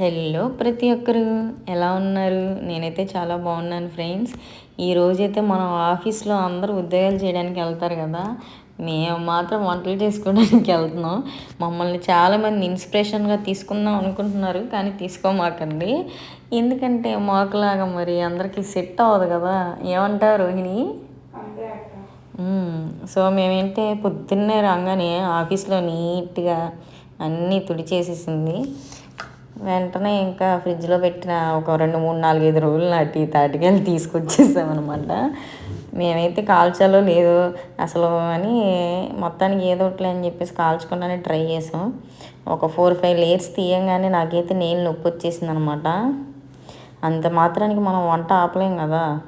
Hello ప్రతి ఒక్కరు ఎలా ఉన్నారు? నేనైతే చాలా బాగున్నాను ఫ్రెండ్స్. ఈ రోజైతే మనం ఆఫీస్లో అందరూ ఉద్యోగాలు చేయడానికి వెళ్తారు కదా? మేము మాత్రం వంటలు చేసుకోవడానికి వెళ్తున్నాం. మమ్మల్ని చాలామంది ఇన్స్పిరేషన్గా తీసుకుందాం అనుకుంటున్నారు కానీ తీసుకోమాకండి. ఎందుకంటే మాకులాగా మరి అందరికీ సెట్ అవ్వదు కదా? ఏమంటారు రోహిణి. సో మేమేంటే పొద్దున్నే రాగానే ఆఫీస్లో నీట్గా అన్నీ తుడిచేసేసింది. వెంటనే ఇంకా ఫ్రిడ్జ్లో పెట్టిన ఒక రెండు మూడు నాలుగు ఐదు రోజులు నాటి తాటికాయలు తీసుకొచ్చేసామన్నమాట మేమైతే కాల్చాలో లేదో అసలు అని మొత్తానికి ఏదో ఒకటి అని చెప్పేసి కాల్చుకోవడానికి ట్రై చేసాం. ఒక ఫోర్ ఫైవ్ లేయర్స్ తీయంగానే నాకైతే నేను నొప్పి వచ్చేసింది అనమాట అంత మాత్రానికి మనం వంట ఆపలేం కదా.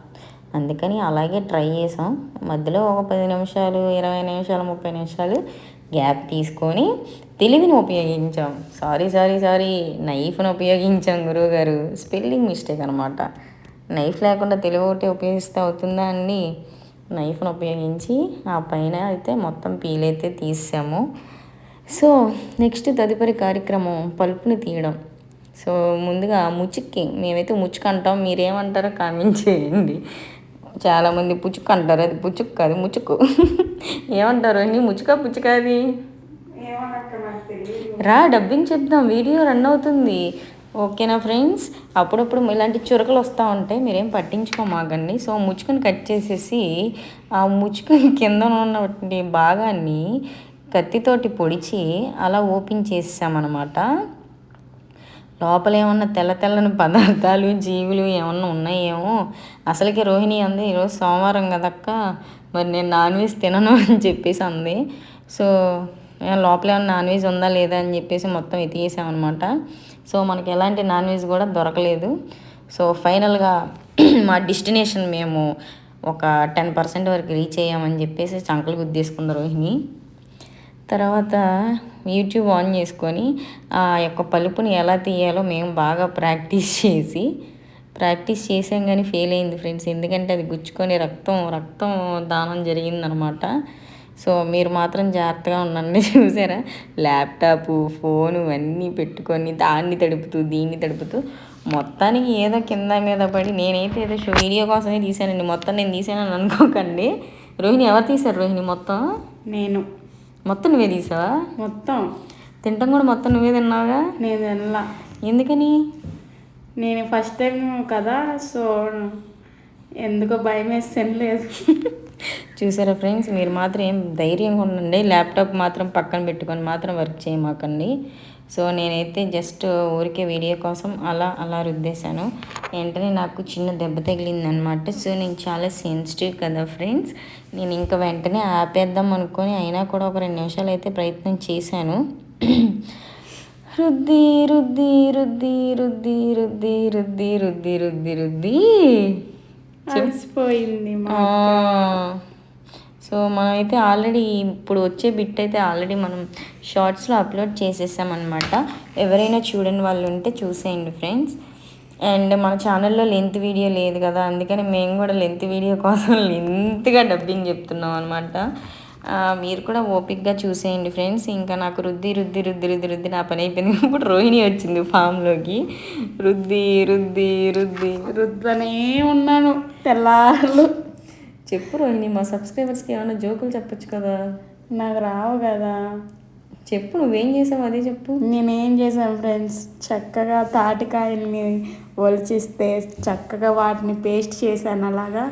అందుకని అలాగే ట్రై చేసాం. మధ్యలో ఒక పది నిమిషాలు ఇరవై నిమిషాలు ముప్పై నిమిషాలు గ్యాప్ తీసుకొని తెలివిని ఉపయోగించాం. Sorry sorry sorry. నైఫ్ని ఉపయోగించాం గురువుగారు. స్పెల్లింగ్ మిస్టేక్ అనమాట నైఫ్ లేకుండా తెలివి ఒకటి ఉపయోగిస్తే అవుతుందా అని నైఫ్ను ఉపయోగించి ఆ పైన అయితే మొత్తం పీల్ అయితే తీసాము. సో నెక్స్ట్ తదుపరి కార్యక్రమం పలుపుని తీయడం. సో ముందుగా ముచుక్కి మేమైతే ముచ్చుకు అంటాం. మీరేమంటారో కామెంట్ చేయండి. చాలామంది పుచ్చుక్ అంటారు. అది పుచ్చుక్ కాదు ముచుక్కు ఏమంటారు అండి? ముచ్చుక పుచ్చుక అది? రా డబ్బింగ్ చెప్దాం వీడియో రన్ అవుతుంది. ఓకేనా ఫ్రెండ్స్? అప్పుడప్పుడు ఇలాంటి చురకలు వస్తూ ఉంటాయి మీరేం పట్టించుకోమాగండి సో ముచ్చుకుని కట్ చేసేసి ఆ ముచ్చుకుని కింద ఉన్నటువంటి భాగాన్ని కత్తితోటి పొడిచి అలా ఓపెన్ చేసామన్నమాట లోపల ఏమన్నా తెల్ల తెల్లని పదార్థాలు జీవులు ఏమన్నా ఉన్నాయేమో? అసలుకి రోహిణి అంది ఈరోజు సోమవారం కదక్క మరి నేను నాన్ వెజ్ తినను అని చెప్పేసి అంది. సో లోపల ఏమైనా నాన్ వెజ్ ఉందా లేదా అని చెప్పేసి మొత్తం ఎతికేసామన్నమాట సో మనకి ఎలాంటి నాన్ వెజ్ కూడా దొరకలేదు. సో ఫైనల్గా మా డెస్టినేషన్ మేము ఒక టెన్ పర్సెంట్ వరకు రీచ్ అయ్యామని చెప్పేసి చంకలు గుద్దేసుకుంది రోహిణి. తర్వాత యూట్యూబ్ ఆన్ చేసుకొని ఆ యొక్క పలుపుని ఎలా తీయాలో మేము బాగా ప్రాక్టీస్ చేసి ప్రాక్టీస్ చేసాం కానీ ఫెయిల్ అయింది ఫ్రెండ్స్. ఎందుకంటే అది గుచ్చుకొని రక్తం రక్తం దానం జరిగిందనమాట సో మీరు మాత్రం జాగ్రత్తగా ఉండండి చూసారా? ల్యాప్టాప్ ఫోను అన్నీ పెట్టుకొని దాన్ని తడుపుతూ దీన్ని తడుపుతూ మొత్తానికి ఏదో కింద మీద పడి నేనైతే ఏదో షో వీడియో కోసమే తీసానండి మొత్తం నేను తీసానని అనుకోకండి. రోహిణి ఎవరు తీశారు రోహిణి మొత్తం? నేను. మొత్తం నువ్వే తీసావా? మొత్తం. తింటాం కూడా మొత్తం నువ్వే తిన్నావుగా? నేను తినలా. ఎందుకని? నేను ఫస్ట్ టైం కదా సో ఎందుకో భయం వేసి తినలేదు. చూసారా ఫ్రెండ్స్? మీరు మాత్రం ఏం ధైర్యంగా ఉండండి. ల్యాప్టాప్ మాత్రం పక్కన పెట్టుకొని మాత్రం వర్క్ చేయమాకండి. సో నేనైతే జస్ట్ ఊరికే వీడియో కోసం అలా అలా రుద్దేశాను. వెంటనే నాకు చిన్న దెబ్బ తగిలింది అనమాట సో నేను చాలా సెన్సిటివ్ కదా ఫ్రెండ్స్? నేను ఇంకా వెంటనే ఆపేద్దాం అనుకొని అయినా కూడా ఒక రెండు నిమిషాలు అయితే ప్రయత్నం చేశాను. రుద్ది రుద్ది రుద్ది రుద్ది రుద్ది రుద్ది రుద్ది రుద్ది రుద్ది. అలసిపోయింది మా సో మనం అయితే ఆల్రెడీ ఇప్పుడు వచ్చే బిట్ అయితే ఆల్రెడీ మనం షార్ట్స్లో అప్లోడ్ చేసేసామన్నమాట. ఎవరైనా చూడని వాళ్ళు ఉంటే చూసేయండి ఫ్రెండ్స్. అండ్ మన ఛానల్లో లెంత్ వీడియో లేదు కదా అందుకని మేము కూడా లెంత్ వీడియో కోసం లెంత్గా డబ్బింగ్ చెప్తున్నాం అనమాట మీరు కూడా ఓపిక్గా చూసేయండి ఫ్రెండ్స్. ఇంకా నాకు రుద్ది రుద్ది రుద్ది రుద్ది రుద్ది నా పని అయిపోయింది. ఇప్పుడు రోహిణి వచ్చింది ఫామ్లోకి. రుద్ది రుద్ది రుద్ది రుద్దనే ఉన్నాను తెల్లారులు. చెప్పు రోహిణి మా సబ్స్క్రైబర్స్కి ఏమైనా జోకులు చెప్పొచ్చు కదా. నాకు రావు కదా. చెప్పు నువ్వేం చేసావు అదే చెప్పు. నేనేం చేశాను ఫ్రెండ్స్? చక్కగా తాటికాయల్ని ఒలిచిస్తే చక్కగా వాటిని పేస్ట్ చేశాను అలాగా.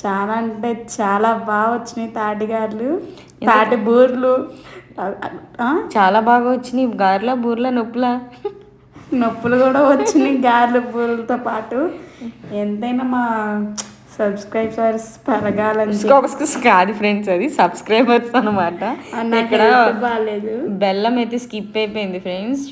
చాలా అంటే చాలా బాగా వచ్చినాయి తాటిగారులు తాటి బూర్లు. చాలా బాగా వచ్చినాయి గారెలా బూర్లా నొప్పులా? నొప్పులు కూడా వచ్చినాయి గారెలు బూరెలతో పాటు. ఎంతైనా మా సబ్స్క్రైబర్స్ పెరగాలని కాదు ఫ్రెండ్స్ అది సబ్స్క్రైబర్స్ అనమాట ఇక్కడ బాగాలేదు బెల్లం అయితే స్కిప్ అయిపోయింది ఫ్రెండ్స్